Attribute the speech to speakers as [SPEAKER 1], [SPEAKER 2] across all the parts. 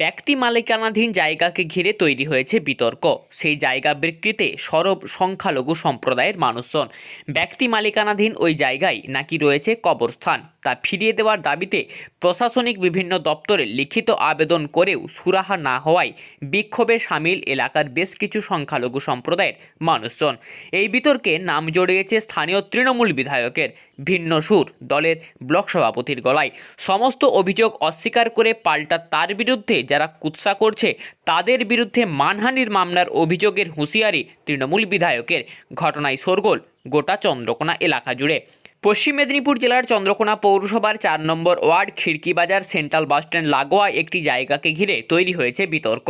[SPEAKER 1] ব্যক্তি মালিকানাধীন জায়গাকে ঘিরে তৈরি হয়েছে বিতর্ক। সেই জায়গা বিক্রিতে সরব সংখ্যালঘু সম্প্রদায়ের মানুষজন। ব্যক্তি মালিকানাধীন ওই জায়গায় নাকি রয়েছে কবরস্থান। তা ফিরিয়ে দেওয়ার দাবিতে প্রশাসনিক বিভিন্ন দপ্তরে লিখিত আবেদন করেও সুরাহা না হওয়ায় বিক্ষোভে সামিল এলাকার বেশ কিছু সংখ্যালঘু সম্প্রদায়ের মানুষজন। এই বিতর্কে নাম জড়িয়েছে স্থানীয় তৃণমূল বিধায়কের। ভিন্ন সুর। দলের ব্লক সভাপতির গলায় সমস্ত অভিযোগ অস্বীকার করে পাল্টা তার বিরুদ্ধে যারা কুৎসা করছে, তাদের বিরুদ্ধে মানহানির মামলার অভিযোগের হুঁশিয়ারি তৃণমূল বিধায়কের। ঘটনায় শোরগোল গোটা চন্দ্রকোনা এলাকা জুড়ে। পশ্চিম মেদিনীপুর জেলার চন্দ্রকোনা পৌরসভার চার নম্বর ward Khirkibazar central bus stand লাগোয়া একটি জায়গাকে ঘিরে তৈরি হয়েছে বিতর্ক।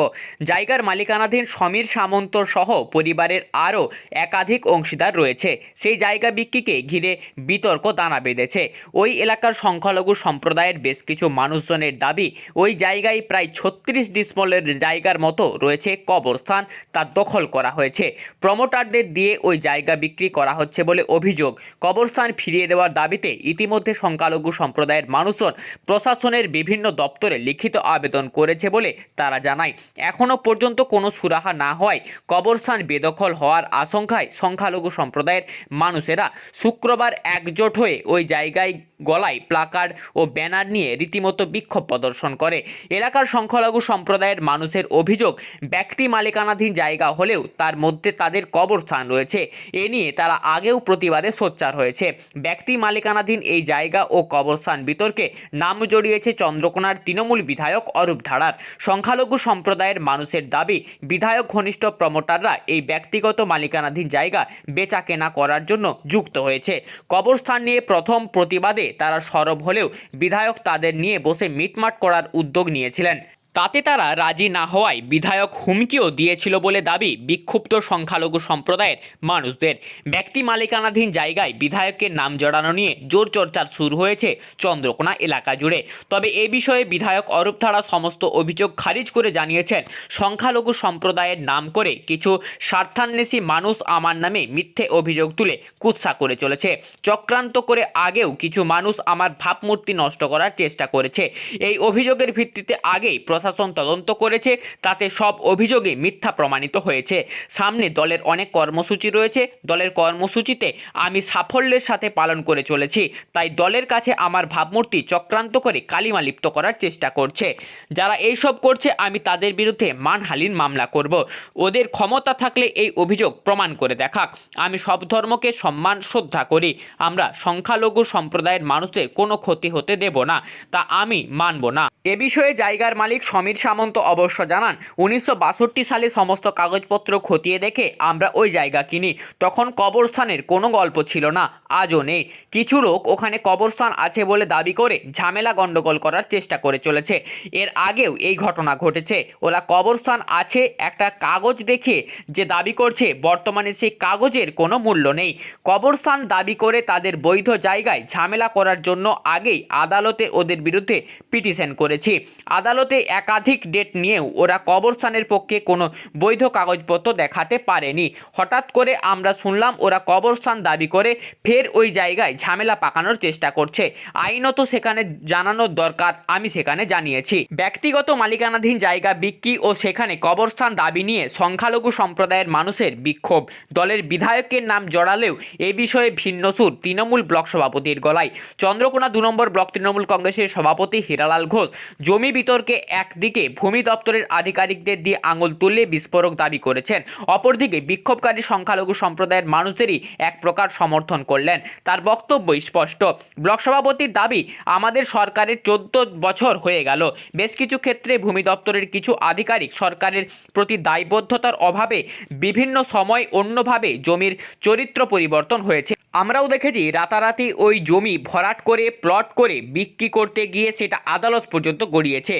[SPEAKER 1] জায়গার মালিকানাধীন সমীর সামন্ত সহ পরিবারের আরও একাধিক অংশীদার রয়েছে। সেই জায়গা বিক্রিকে ঘিরে বিতর্ক দানা বেঁধেছে। ওই এলাকার সংখ্যালঘু সম্প্রদায়ের বেশ কিছু মানুষজনের দাবি, ওই জায়গায় প্রায় ছত্রিশ ডিসমলের জায়গার মতো রয়েছে কবরস্থান তা দখল করা হয়েছে। প্রমোটারদের দিয়ে ওই জায়গা বিক্রি করা হচ্ছে বলে অভিযোগ। কবরস্থান ফিরিয়ে দেওয়ার দাবিতে ইতিমধ্যে সংখ্যালঘু সম্প্রদায়ের মানুষজন প্রশাসনের বিভিন্ন দপ্তরে লিখিত আবেদন করেছে বলে তারা জানায়। এখনও পর্যন্ত কোনো সুরাহা না হওয়ায় কবরস্থান বেদখল হওয়ার আশঙ্কায় সংখ্যালঘু সম্প্রদায়ের মানুষেরা শুক্রবার একজোট হয়ে ওই জায়গায় গলায় প্লাকার্ড ও ব্যানার নিয়ে রীতিমতো বিক্ষোভ প্রদর্শন করে। এলাকার সংখ্যালঘু সম্প্রদায়ের মানুষের অভিযোগ, ব্যক্তি মালিকানাধীন জায়গা হলেও তার মধ্যে তাদের কবরস্থান রয়েছে। এ নিয়ে তারা আগেও প্রতিবাদে সোচ্চার হয়েছে। ব্যক্তি মালিকানাধীন এই জায়গা ও কবরস্থান বিতর্কে নাম জড়িয়েছে চন্দ্রকোনার তৃণমূল বিধায়ক অরূপ ধারার। সংখ্যালঘু সম্প্রদায়ের মানুষের দাবি, বিধায়ক ঘনিষ্ঠ প্রমোটাররা এই ব্যক্তিগত মালিকানাধীন জায়গা বেচা কেনা করার জন্য যুক্ত হয়েছে। কবরস্থান নিয়ে প্রথম প্রতিবাদে তারা সরব হলেও বিধায়ক তাদের নিয়ে বসে মিটমাট করার উদ্যোগ নিয়েছিলেন। তাতে তারা রাজি না হওয়ায় বিধায়ক হুমকিও দিয়েছিল বলে দাবি বিক্ষুব্ধ সংখ্যালঘু সম্প্রদায়ের মানুষদের। ব্যক্তি মালিকানাধীন জায়গায় বিধায়কের নাম জড়ানো নিয়ে জোর চর্চার শুরু হয়েছে চন্দ্রকোনা এলাকা জুড়ে। তবে এ বিষয়ে বিধায়ক অরূপ ধারা সমস্ত অভিযোগ খারিজ করে জানিয়েছেন, সংখ্যালঘু সম্প্রদায়ের নাম করে কিছু স্বার্থান্বেষী মানুষ আমার নামে মিথ্যে অভিযোগ তুলে কুৎসা করে চলেছে। চক্রান্ত করে আগেও কিছু মানুষ আমার ভাবমূর্তি নষ্ট করার চেষ্টা করেছে। এই অভিযোগের ভিত্তিতে আগেই প্রশাসন তদন্ত করেছে, তাতে সব অভিযোগে মিথ্যা প্রমাণিত হয়েছে। সামনে দলের অনেক কর্মসূচি রয়েছে, দলের কর্মসূচিতে আমি সাফল্যের সাথে পালন করে চলেছি, তাই দলের কাছে আমার ভাবমূর্তি চক্রান্ত করে কালিমা লিপ্ত করার চেষ্টা করছে। যারা এইসব করছে, আমি তাদের বিরুদ্ধে মানহানির মামলা করব। ওদের ক্ষমতা থাকলে এই অভিযোগ প্রমাণ করে দেখাক। আমি সব ধর্মকে সম্মান, শ্রদ্ধা করি। আমরা সংখ্যালঘু সম্প্রদায়ের মানুষদের কোনো ক্ষতি হতে দেব না, তা আমি মানব না। এ বিষয়ে জায়গার মালিক সমীর সামন্ত অবশ্য জানান, উনিশশো বাষট্টি সালে সমস্ত কাগজপত্র খতিয়ে দেখে আমরা ওই জায়গা কিনি। তখন কবরস্থানের কোনো গল্প ছিল না, আজও নেই। কিছু লোক ওখানে কবরস্থান আছে বলে দাবি করে ঝামেলা গণ্ডগোল করার চেষ্টা করে চলেছে। এর আগেও এই ঘটনা ঘটেছে। ওরা কবরস্থান আছে, একটা কাগজ দেখে যে দাবি করছে, বর্তমানে সেই কাগজের কোনো মূল্য নেই। কবরস্থান দাবি করে তাদের বৈধ জায়গায় ঝামেলা করার জন্য আগেই আদালতে ওদের বিরুদ্ধে পিটিশন করেছি। আদালতে একাধিক ডেট নিয়েও ওরা কবরস্থানের পক্ষে কোনো বৈধ কাগজপত্র দেখাতে পারেনি। হঠাৎ করে আমরা শুনলাম ওরা কবরস্থান দাবি করে ফের ওই জায়গায় ঝামেলা পাকানোর চেষ্টা করছে। আইনত সেখানে জানানোর দরকার আমি সেখানে জানিয়েছি। ব্যক্তিগত মালিকানাধীন জায়গা বিক্রি ও সেখানে কবরস্থান দাবি নিয়ে সংখ্যালঘু সম্প্রদায়ের মানুষের বিক্ষোভ। দলের বিধায়কের নাম জড়ালেও এ বিষয়ে ভিন্ন সুর। তৃণমূল ব্লক সভাপতির গলায়। চন্দ্রকোনা দু নম্বর ব্লক তৃণমূল কংগ্রেসের সভাপতি হীরালাল ঘোষ। জমি বিতর্কে একদিকে ভূমি দপ্তরের আধিকারিকদের দিয়ে আঙুল তুললে বিস্ফোরক দাবি করেছেন, অপরদিকে বিক্ষোভকারী সংখ্যালঘু সম্প্রদায়ের মানুষদেরই এক প্রকার সমর্থন করলেন। তার বক্তব্য স্পষ্ট। ব্লক সভাপতির দাবি, আমাদের সরকারের চোদ্দ বছর হয়ে গেল। বেশ কিছু ক্ষেত্রে ভূমি দপ্তরের কিছু আধিকারিক সরকারের প্রতি দায়বদ্ধতার অভাবে বিভিন্ন সময় অন্যভাবে জমির চরিত্র পরিবর্তন হয়েছে। আমরাও দেখেছি, রাতারাতি ওই জমি ভরাট করে, প্লট করে বিক্রি করতে গিয়ে সেটা আদালত পর্যন্ত গড়িয়েছে।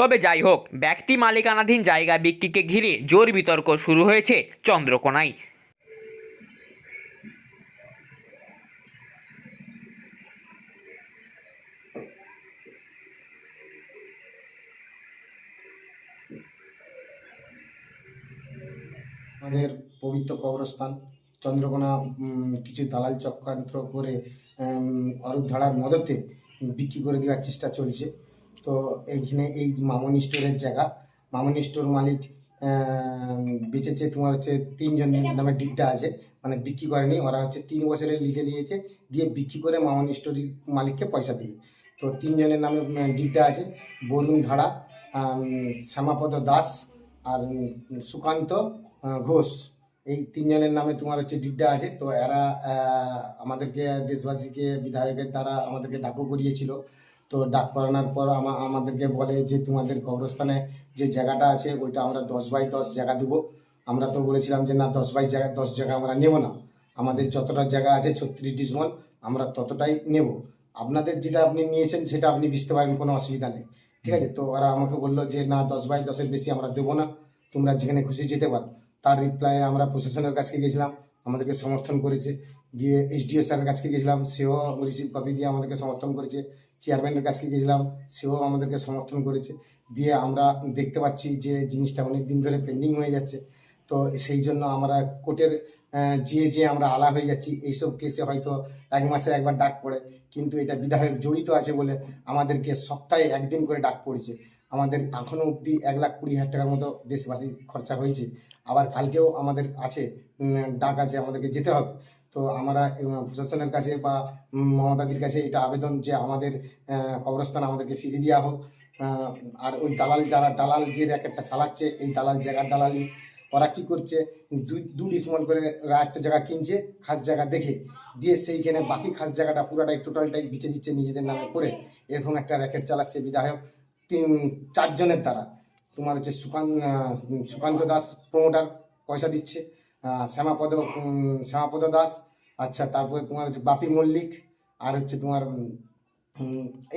[SPEAKER 1] তবে যাই হোক ব্যক্তি মালিকানাধীন জায়গা বিক্রিকে ঘিরে জোর বিতর্ক শুরু হয়েছে চন্দ্রকোনায়।
[SPEAKER 2] আমাদের পবিত্র কবরস্থান, চন্দ্রকোনা কিছু দালাল চক্রান্ত করে অরূপ ধারার মদতে বিক্রি করে দেওয়ার চেষ্টা চলছে। তো এইখানে এই মামনি স্টোরের জায়গা মামনি স্টোর মালিক বেচেছে তোমার হচ্ছে তিনজনের নামে ডিডটা আছে মানে বিক্রি করেনি ওরা হচ্ছে তিন বছরের লিজে নিয়েছে দিয়ে বিক্রি করে মামনি স্টোরের মালিককে পয়সা দিবে। তো তিনজনের নামে ডিডটা আছে বরুণ আম, শ্যামাপদ দাস আর সুকান্ত ঘোষ। এই তিনজনের নামে তোমার হচ্ছে ডিড্ডা আছে তো এরা আমাদেরকে দেশবাসীকে বিধায়কের দ্বারা আমাদেরকে ডাকও করিয়েছিল। তো ডাক করানোর পর আমা- আমাদেরকে বলে যে তোমাদের কবরস্থানে যে জায়গাটা আছে, ওইটা আমরা দশ বাই দশ জায়গা দেবো। আমরা তো বলেছিলাম যে না, দশ বাই জায়গা, দশ জায়গা আমরা নেব না। আমাদের যতটা জায়গা আছে ছত্রিশ ডিসমল আমরা ততটাই নেব। আপনাদের যেটা আপনি নিয়েছেন, সেটা আপনি বুঝতে পারেন কোনো অসুবিধা নেই। ঠিক আছে? তো ওরা আমাকে বলল যে না, দশ বাই দশের বেশি আমরা দেবো না। তোমরা যেখানে খুশি যেতে পারো। তার রিপ্লাই আমরা প্রশাসনের কাছে গেছিলাম, আমাদেরকে সমর্থন করেছে। দিয়ে, এসডিও স্যারের কাছে গেছিলাম, সেও রিসিভ কপি দিয়ে আমাদেরকে সমর্থন করেছে। চেয়ারম্যানের কাছে গেছিলাম সেও আমাদেরকে সমর্থন করেছে। দিয়ে আমরা দেখতে পাচ্ছি যে জিনিসটা অনেক দিন ধরে পেন্ডিং হয়ে যাচ্ছে। তো সেই জন্য আমরা কোর্টের যে যে আমরা আলা হয়ে যাচ্ছি। এইসব কেসে হয়তো এক মাসে একবার ডাক পড়ে। কিন্তু এটা বিধায়ক জড়িত আছে বলে আমাদেরকে সপ্তাহে একদিন করে ডাক পড়েছে। আমাদের এখনও অবধি এক লাখ কুড়ি হাজার টাকার মতো দেশবাসী খরচা হয়েছে। আবার কালকেও আমাদের আছে ডাক আছে, আমাদেরকে যেতে হবে। তো আমরা প্রশাসনের কাছে বা মমতাদির কাছে এটা আবেদন যে আমাদের কবরস্থান আমাদেরকে ফিরিয়ে দেওয়া হোক। আর ওই দালাল যারা দালাল যে র্যাকেটটা চালাচ্ছে এই দালাল জায়গার দালালি ওরা কী করছে? দু ডিসমল করে রায়ত্ব জায়গা কিনছে খাস জায়গা দেখে। দিয়ে সেইখানে বাকি খাস জায়গাটা পুরাটাই টোটালটাই বিচে দিচ্ছে নিজেদের নামে করে। এরকম একটা র্যাকেট চালাচ্ছে বিধায়ক। তিন চারজনের দ্বারা। তোমার হচ্ছে সুকান আহ, সুকান্ত দাস প্রমোটার পয়সা দিচ্ছে। শ্যামাপদ শ্যামাপদ দাস আচ্ছা তারপরে তোমার হচ্ছে বাপি মল্লিক, আর হচ্ছে তোমার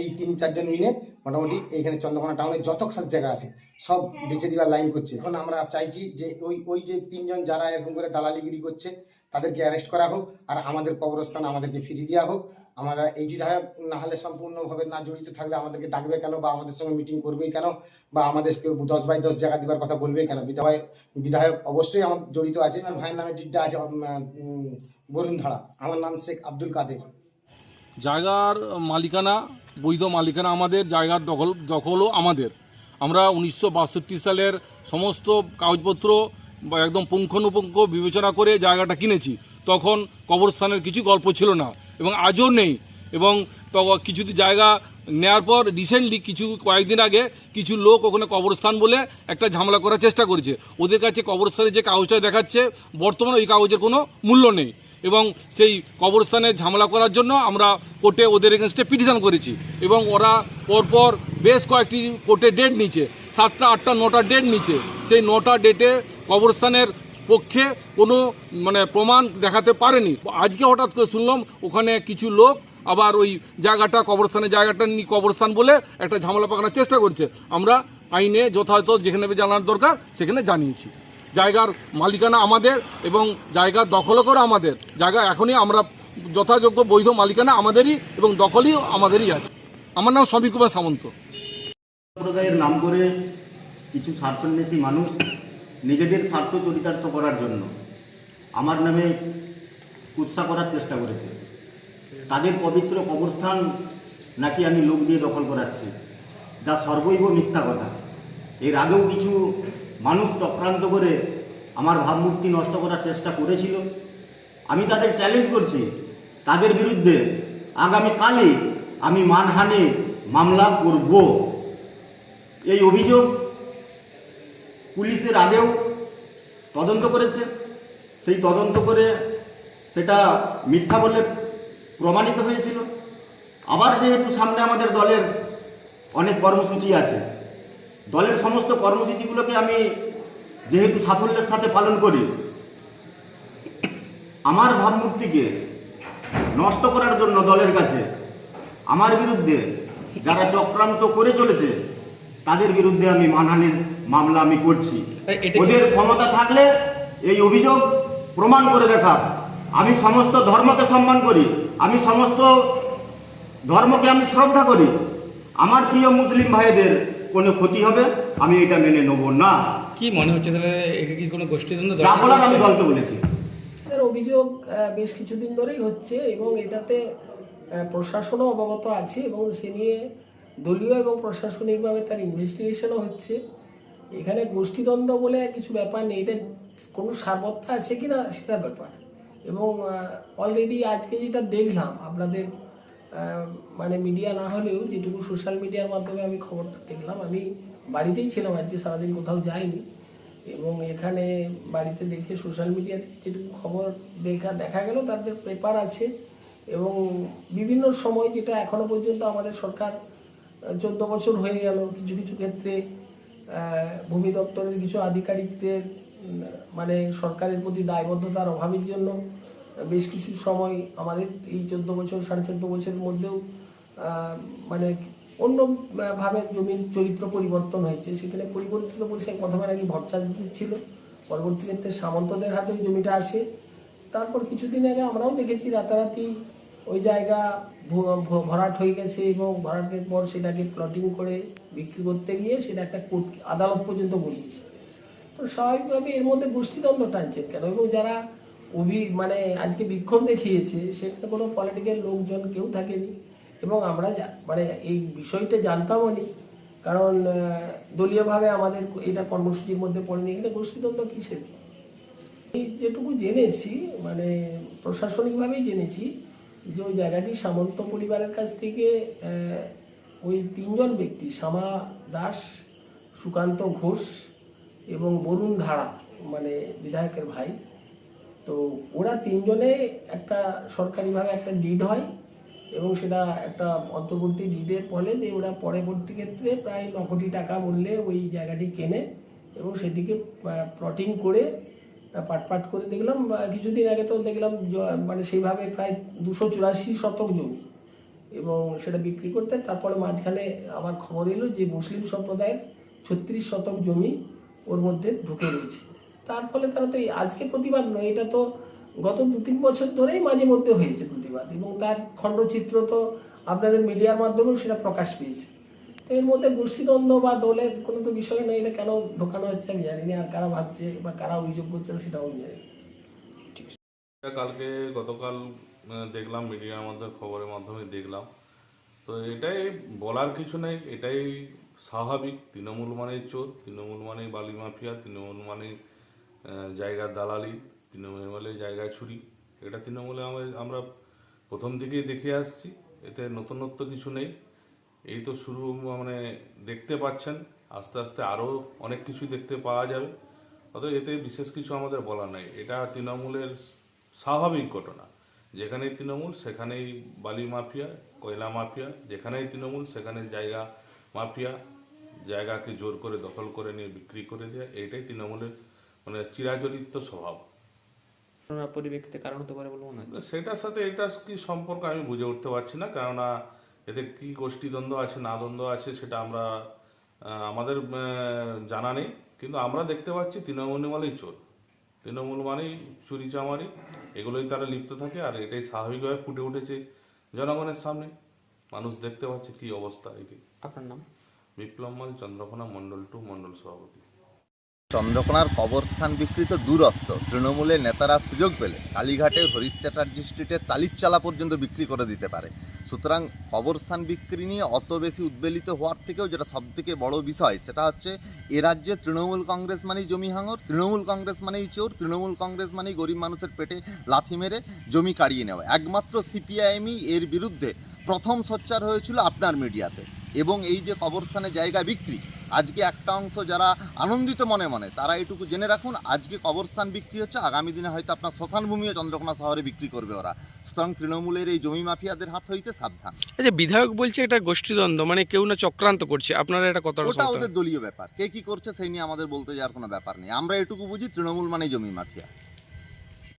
[SPEAKER 2] এই তিন, চারজন মিলে মোটামুটি এইখানে চন্দ্রকোনা টাউনে যত খাস জায়গা আছে, সব বেঁচে দেওয়ার লাইন করছে। এখন আমরা চাইছি যে ওই ওই যে তিনজন যারা এরকম করে দালালিগিরি করছে, তাদেরকে অ্যারেস্ট করা হোক, আর আমাদের কবরস্থান আমাদেরকে ফিরিয়ে দেওয়া হোক। আমরা এই বিধায়ক না হলে সম্পূর্ণভাবে না জড়িত থাকলে আমাদেরকে ডাকবে কেন বা আমাদের সঙ্গে মিটিং করবেই কেন বা আমাদেরকে দশ বাই দশ জায়গা দিবার কথা বলবে কেন? বিধায়ক বিধায়ক অবশ্যই আমার জড়িত আছে, আমার ভাইয়ের নামে ডিড্ডা আছে বরুণ ধারা আমার নাম শেখ আব্দুল কাদের।
[SPEAKER 3] জায়গার মালিকানা, বৈধ মালিকানা আমাদের, জায়গার দখল দখলও আমাদের। আমরা উনিশশো বাষট্টি সালের সমস্ত কাগজপত্র একদম পুঙ্খানুপুঙ্খ বিবেচনা করে জায়গাটা কিনেছি। তখন কবরস্থানের কিছু গল্প ছিল না। এবং আজও নেই। এবং কিছু জায়গা নেওয়ার পর রিসেন্টলি কিছু কয়েকদিন আগে কিছু লোক ওখানে কবরস্থান বলে একটা ঝামেলা করার চেষ্টা করেছে। ওদের কাছে কবরস্থানের যে কাগজটা দেখাচ্ছে, বর্তমানে ওই কাগজের কোনো মূল্য নেই। এবং সেই কবরস্থানে ঝামেলা করার জন্য আমরা কোর্টে ওদের এগেনস্টে পিটিশন করেছি। এবং ওরা পরপর বেশ কয়েকটি কোর্টে ডেট নিচ্ছে সাতটা, আটটা, নটা ডেট নিচ্ছে সেই নটা ডেটে কবরস্থানের পক্ষে কোনো মানে প্রমাণ দেখাতে পারেনি। আজকে হঠাৎ করে শুনলাম ওখানে কিছু লোক আবার ওই জায়গাটা, কবরস্থানের জায়গাটা নিয়ে কবরস্থান বলে একটা ঝামেলা পাকানোর চেষ্টা করছে। আমরা আইনে যথাযথ যেখানে জানার দরকার, সেখানে জানিয়েছি। জায়গার মালিকানা আমাদের এবং জায়গা দখলও করে আমাদের। জায়গা এখনই আমরা যথাযোগ্য বৈধ মালিকানা আমাদেরই এবং দখলই আমাদেরই আছে। আমার নাম সমীর কুমার সামন্ত।
[SPEAKER 4] সম্প্রদায়ের নাম করে কিছু স্বার্থান্বেষী মানুষ নিজেদের স্বার্থ চরিতার্থ করার জন্য আমার নামে কুৎসা করার চেষ্টা করেছে। তাদের পবিত্র কবরস্থান নাকি আমি লোক দিয়ে দখল করাচ্ছি, যা সর্বৈব মিথ্যা কথা। এর আগেও কিছু মানুষ চক্রান্ত করে আমার ভাবমূর্তি নষ্ট করার চেষ্টা করেছিল। আমি তাদের চ্যালেঞ্জ করছি। তাদের বিরুদ্ধে আগামীকালই আমি মানহানি মামলা করব। এই অভিযোগ পুলিশের আগেও তদন্ত করেছে। সেই তদন্ত করে সেটা মিথ্যা বলে প্রমাণিত হয়েছিল। আবার যেহেতু সামনে আমাদের দলের অনেক কর্মসূচি আছে, দলের সমস্ত কর্মসূচিগুলোকে আমি যেহেতু সাফল্যের সাথে পালন করি, আমার ভাবমূর্তিকে নষ্ট করার জন্য দলের কাছে, আমার বিরুদ্ধে যারা চক্রান্ত করে চলেছে তাদের বিরুদ্ধে আমি মানহানির মামলা আমি করছি। ওদের ক্ষমতা থাকলে এই অভিযোগ প্রমাণ করে দেখা আমি সমস্ত ধর্মকে সম্মান করি আমি সমস্ত ধর্মকে আমি শ্রদ্ধা করি। আমার প্রিয় মুসলিম ভাইদের কোনো ক্ষতি হবে আমি এটা মেনে নেব না।
[SPEAKER 5] কি মনে হচ্ছে তাহলে? এটা কি কোনো গোষ্ঠীদ্বন্দ্ব?
[SPEAKER 4] যা বলার আমি দলকে বলেছি।
[SPEAKER 6] এর অভিযোগ বেশ কিছুদিন ধরেই হচ্ছে এবং এটাতে প্রশাসনও অবগত আছে এবং সে নিয়ে দলীয় এবং প্রশাসনিকভাবে তার ইনভেস্টিগেশনও হচ্ছে। এখানে গোষ্ঠীদ্বন্দ্ব বলে কিছু ব্যাপার নেই। এটা কোনো সারবত্তা আছে কি না সেটা ব্যাপার। এবং অলরেডি আজকে যেটা দেখলাম আপনাদের মানে মিডিয়া না হলেও যেটুকু সোশ্যাল মিডিয়ার মাধ্যমে আমি খবরটা দেখলাম, আমি বাড়িতেই ছিলাম, আজকে সারাদিন কোথাও যাইনি। এবং এখানে বাড়িতে দেখে সোশ্যাল মিডিয়াতে যেটুকু খবর দেখা দেখা গেল তাদের পেপার আছে। এবং বিভিন্ন সময় যেটা এখনও পর্যন্ত আমাদের সরকার চোদ্দ বছর হয়ে গেল, কিছু কিছু ক্ষেত্রে ভূমি দপ্তরের কিছু আধিকারিকদের মানে সরকারের প্রতি দায়বদ্ধতার অভাবের জন্য বেশ কিছু সময় আমাদের এই চোদ্দ বছর, সাড়ে চোদ্দ বছরের মধ্যেও মানে অন্যভাবে জমির চরিত্র পরিবর্তন হয়েছে। সেখানে পরিবর্তিত পরিষেবা প্রথমে নাকি ভট্টাচার্য ছিল। পরবর্তী ক্ষেত্রে সামন্তদের হাতে জমিটা আসে। তারপর কিছুদিন আগে আমরাও দেখেছি রাতারাতি ওই জায়গা ভরাট হয়ে গেছে এবং ভরাটের পর সেটাকে প্লটিং করে বিক্রি করতে গিয়ে সেটা একটা কোর্ট আদালত পর্যন্ত গড়িয়েছে তো স্বাভাবিকভাবে এর মধ্যে গোষ্ঠীদ্বন্দ্ব টানছেন কেন? এবং যারা অভি মানে আজকে বিক্ষোভ দেখিয়েছে, সেখানে কোনো পলিটিক্যাল লোকজন কেউ থাকেনি। এবং আমরা মানে এই বিষয়টা জানতামও নি। কারণ দলীয়ভাবে আমাদের এটা কর্মসূচির মধ্যে পড়েনি। এখানে গোষ্ঠীদ্বন্দ্ব কিসের? এই যেটুকু জেনেছি মানে প্রশাসনিকভাবেই জেনেছি যে ওই জায়গাটি সামন্ত পরিবারের কাছ থেকে ওই তিনজন ব্যক্তি, শ্যামা দাস, সুকান্ত ঘোষ এবং বরুণ ধারা মানে বিধায়কের ভাই। তো ওরা তিনজনে একটা সরকারিভাবে একটা ডিড হয় এবং সেটা একটা অন্তর্বর্তী ডিডের ফলে যে ওরা পরবর্তী ক্ষেত্রে প্রায় ন কোটি টাকা মূল্যে ওই জায়গাটি কেনে এবং সেটিকে প্লটিং করে পাট পাট করে দেখলাম কিছুদিন আগে তো দেখলাম মানে সেইভাবে প্রায় দুশো চুরাশি শতক জমি। এবং সেটা বিক্রি করতে তারপরে মাঝখানে আমার খবর এলো যে মুসলিম সম্প্রদায়ের ছত্রিশ শতক জমি ওর মধ্যে ঢুকে রয়েছে। তার ফলে তারা তো আজকে প্রতিবাদ নয়, এটা তো গত দু তিন বছর ধরেই মাঝে মধ্যে হয়েছে প্রতিবাদ। এবং তার খণ্ডচিত্র তো আপনাদের মিডিয়ার মাধ্যমেও সেটা প্রকাশ পেয়েছে। এর মধ্যে গোষ্ঠীদ্বন্দ্ব বা দলের কোনো তো বিষয় নেই এটা কেন ঢোকানো হচ্ছে আমি জানি না আর কারা ভাবছে বা কারা অভিযোগ করছে সেটাও আমি জানি
[SPEAKER 7] কালকে গতকাল দেখলাম মিডিয়ার মধ্যে খবরের মাধ্যমে দেখলাম। তো এটাই বলার কিছু নেই এটাই স্বাভাবিক। তৃণমূল মানেই চোর তৃণমূল মানেই বালি মাফিয়া তৃণমূল আহ, জায়গার দালালি তৃণমূল মানে জায়গায় ছুরি। এটা তৃণমূলে আমরা প্রথম থেকেই দেখে আসছি এতে নতুনত্ব কিছু নেই। এই তো শুরু মানে দেখতে পাচ্ছেন আস্তে আস্তে আরও অনেক কিছু দেখতে পাওয়া যাবে। অতএব এতে বিশেষ কিছু আমাদের বলার নাই। এটা তৃণমূলের স্বাভাবিক ঘটনা। যেখানেই তৃণমূল সেখানেই বালি মাফিয়া কয়লা মাফিয়া যেখানেই তৃণমূল সেখানে জায়গা মাফিয়া জায়গাকে জোর করে দখল করে নিয়ে বিক্রি করে দেয়। এইটাই তৃণমূলের মানে চিরাচরিত স্বভাব।
[SPEAKER 1] পরিপ্রেক্ষিতে কারণ হতে পারে বলে মনে হয়
[SPEAKER 7] সেটার সাথে এটা কি সম্পর্ক আমি বুঝে উঠতে পারছি না। কেননা এতে কি গোষ্ঠীদ্বন্দ্ব আছে না দ্বন্দ্ব আছে সেটা আমরা আমাদের জানা নেই। কিন্তু আমরা দেখতে পাচ্ছি তৃণমূল মানেই চোর। তৃণমূল মানেই চুরি চামারি এগুলোই তারা লিপ্ত থাকে আর এটাই স্বাভাবিকভাবে ফুটে উঠেছে জনগণের সামনে। মানুষ দেখতে পাচ্ছে কি অবস্থা একে।
[SPEAKER 1] আপনার নাম?
[SPEAKER 7] বিপ্লব মাল চন্দ্রকোনা মণ্ডল টু মণ্ডল সভাপতি।
[SPEAKER 8] চন্দ্রকোনার কবরস্থান বিকৃত দূরস্থ। তৃণমূলের নেতারা সুযোগ পেলে কালীঘাটের হরিশ চ্যাটার্জি স্ট্রিটের টালিরচালা পর্যন্ত বিক্রি করে দিতে পারে। সুতরাং কবরস্থান বিক্রি নিয়ে অত বেশি উদ্বেলিত হওয়ার থেকেও যেটা সবথেকে বড় বিষয়, সেটা হচ্ছে এ রাজ্যে তৃণমূল কংগ্রেস মানেই জমি হাঙর, তৃণমূল কংগ্রেস মানেই চোর, তৃণমূল কংগ্রেস মানেই গরিব মানুষের পেটে লাথি মেরে জমি কাড়িয়ে নেওয়া। একমাত্র সিপিআইএমই এর বিরুদ্ধে প্রথম সোচ্চার হয়েছিল আপনার মিডিয়াতে। এবং এই যে কবরস্থানের জায়গা বিক্রি আজকে একটা অংশ যারা আনন্দিত মনে মনে তারা এটুকু জেনে রাখুন আজকে কবরস্থান বিক্রি হচ্ছে আগামী দিনে হয়তো আপনার শ্মশান ভূমিও চন্দ্রকোনা শহরে বিক্রি করবে ওরা। সুতরাং তৃণমূলের এই জমি মাফিয়াদের হাত হইতে সাবধান।
[SPEAKER 9] আচ্ছা বিধায়ক বলছে এটা গোষ্ঠীদ্বন্দ্ব মানে কেউ না চক্রান্ত করছে আপনারা এটা কথা
[SPEAKER 8] ওটা ওদের দলীয় ব্যাপার। কে কি করছে সেই নিয়ে আমাদের বলতে যাওয়ার কোনো ব্যাপার নেই। আমরা এটুকু বুঝি তৃণমূল মানে জমি মাফিয়া।